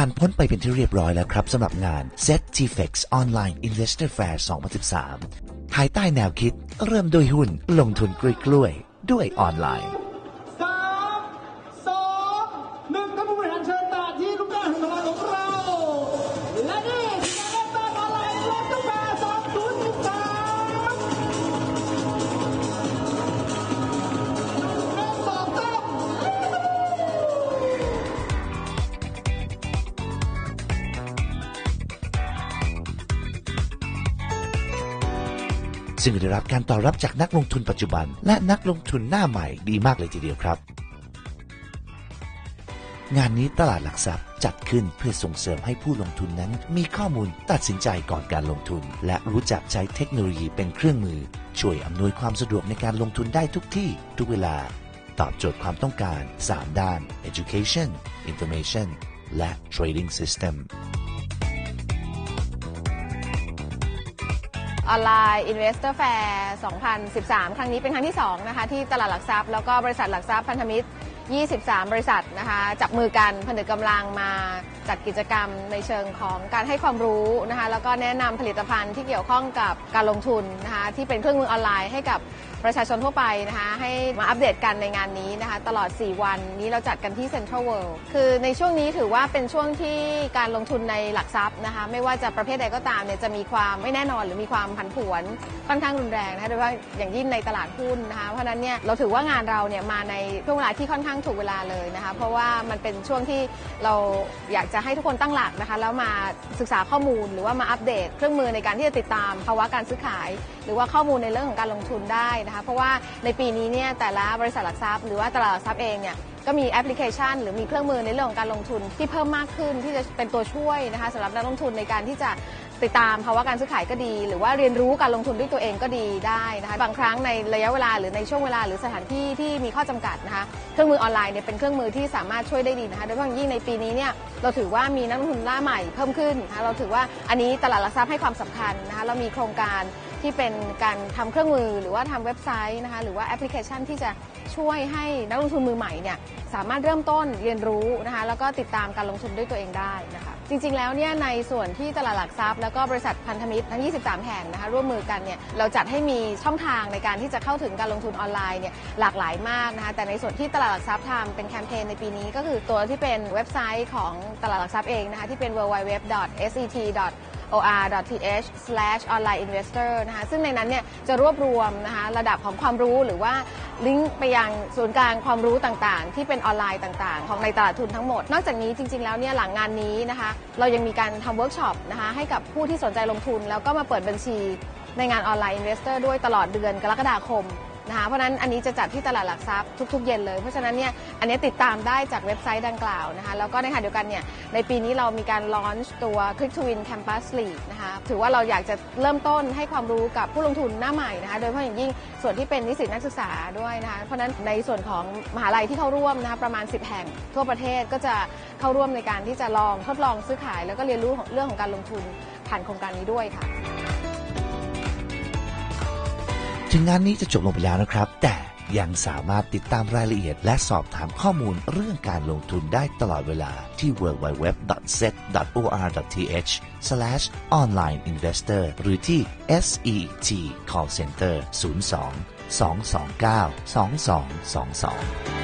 ผ่านพ้นไปเป็นที่เรียบร้อยแล้วครับสำหรับงาน ZTFX Online Investor Fair 2013 ภายใต้แนวคิดเริ่มด้วยหุ้นลงทุนกล้วยๆด้วยออนไลน์ ซึ่งได้รับการตอบรับจากนักลงทุนปัจจุบัน และนักลงทุนหน้าใหม่ดีมากเลยทีเดียวครับ งานนี้ตลาดหลักทรัพย์จัดขึ้นเพื่อส่งเสริมให้ผู้ลงทุนนั้น มีข้อมูลตัดสินใจก่อนการลงทุน และรู้จักใช้เทคโนโลยีเป็นเครื่องมือ ช่วยอำนวยความสะดวกในการลงทุนได้ทุกที่ ทุกเวลา ตอบโจทย์ความต้องการ 3 ด้าน education information และ trading system ออนไลน์ Investor Fair 2013 ครั้งนี้เป็นครั้งที่ 2 นะคะ ที่ตลาดหลักทรัพย์ แล้วก็บริษัทหลักทรัพย์พันธมิตร 23 บริษัทนะคะจับมือกันผนึกกำลังมาจัดกิจกรรมในเชิงของการให้ความรู้นะคะแล้วก็แนะนำผลิตภัณฑ์ที่เกี่ยวข้องกับการลงทุนนะคะที่เป็นเครื่องมือออนไลน์ให้กับประชาชนทั่วไปนะคะให้มาอัปเดตกันในงานนี้นะคะตลอด 4 วันนี้เราจัดกันที่ Central World คือในช่วงนี้ถือว่าเป็นช่วงที่การลงทุนในหลักทรัพย์นะคะไม่ว่าจะประเภทใดก็ตามเนี่ยจะมีความไม่แน่นอนหรือมีความผันผวนค่อนข้างรุนแรงนะคะโดยเฉพาะอย่างยิ่งในตลาดหุ้นนะคะเพราะฉะนั้นเนี่ยเราถือว่างานเราเนี่ยมาในช่วงเวลาที่ค่อนข้างถูกเวลาเลยนะคะ เพราะว่ามันเป็นช่วงที่เราอยากจะให้ทุกคนตั้งหลักนะคะ แล้วมาศึกษาข้อมูลหรือว่ามาอัปเดต เครื่องมือในการที่จะติดตามภาวะการซื้อขาย หรือว่าข้อมูลในเรื่องของการลงทุนได้นะคะ เพราะว่าในปีนี้เนี่ยแต่ละบริษัทหลักทรัพย์ หรือว่าตลาดหลักทรัพย์เองเนี่ยก็มีแอปพลิเคชัน หรือมีเครื่องมือในเรื่องของการลงทุนที่เพิ่มมากขึ้นที่จะเป็นตัวช่วยนะคะสำหรับนักลงทุนในการที่จะ ติดตามภาวะการซื้อขายก็ดี หรือว่าเรียนรู้การลงทุนด้วยตัวเองก็ดีได้นะคะบางครั้งในระยะเวลาหรือในช่วงเวลาหรือสถานที่ที่มีข้อจำกัดนะคะเครื่องมือออนไลน์เนี่ยเป็นเครื่องมือที่สามารถช่วยได้ดีนะคะโดยเฉพาะยิ่งในปีนี้เนี่ยเราถือว่ามีนักลงทุนหน้าใหม่เพิ่มขึ้นนะคะเราถือว่าอันนี้ตลาดหลักทรัพย์ให้ความสำคัญนะคะเรามีโครงการ ที่เป็นการทำเครื่องมือหรือว่าทำเว็บไซต์นะคะหรือว่าแอปพลิเคชันที่จะช่วยให้นักลงทุนมือใหม่เนี่ยสามารถเริ่มต้นเรียนรู้นะคะแล้วก็ติดตามการลงทุนด้วยตัวเองได้นะคะจริงๆแล้วเนี่ยในส่วนที่ตลาดหลักทรัพย์ แล้วก็บริษัทพันธมิตรทั้ง 23 แห่งนะคะร่วมมือกันเนี่ยเราจัดให้มีช่องทางในการที่จะเข้าถึงการลงทุนออนไลน์เนี่ยหลากหลายมากนะคะแต่ในส่วนที่ตลาดหลักทรัพย์ทำเป็นแคมเปญในปีนี้ ก็คือตัวที่เป็นเว็บไซต์ของตลาดหลักทรัพย์เองนะคะที่เป็น www.set. or.th/onlineinvestor นะคะซึ่งในนั้นเนี่ยจะรวบรวมนะคะระดับของความรู้หรือว่าลิงก์ไปยังศูนย์กลางความรู้ต่างๆ ที่เป็นออนไลน์ต่างๆ ของในตลาดทุนทั้งหมด นอกจากนี้จริง ๆ แล้วเนี่ยหลังงานนี้นะคะเรายังมีการทำเวิร์กช็อปนะคะให้กับผู้ที่สนใจลงทุน แล้วก็มาเปิดบัญชีในงานออนไลน์ Investor ด้วยตลอดเดือนกรกฎาคม นะคะเพราะฉะนั้นอันนี้จะจัดที่ตลาดหลักทรัพย์ทุก ๆ เย็นเลย เพราะฉะนั้นเนี่ยอันนี้ติดตามได้จากเว็บไซต์ดังกล่าวนะคะแล้วก็ในขณะเดียวกันเนี่ยในปีนี้เรามีการลอนช์ตัว Click to Win Campus League นะคะถือว่าเราอยากจะเริ่มต้นให้ความรู้กับผู้ลงทุนหน้าใหม่นะคะโดยเฉพาะอย่างยิ่งส่วนที่เป็นนิสิตนักศึกษาด้วยนะคะเพราะฉะนั้นในส่วนของมหาลัยที่เข้าร่วมนะคะประมาณ 10 แห่งทั่วประเทศก็จะเข้าร่วมในการที่จะลองทดลองซื้อขาย แล้วก็เรียนรู้เรื่องของการลงทุนผ่านโครงการนี้ด้วยค่ะ ถึงงานนี้จะจบลงไปแล้วนะครับ แต่ยังสามารถติดตามรายละเอียด และสอบถามข้อมูลเรื่องการลงทุนได้ตลอดเวลาที่ www.set.or.th/onlineinvestor หรือที่ SET Call Center 02 229 2222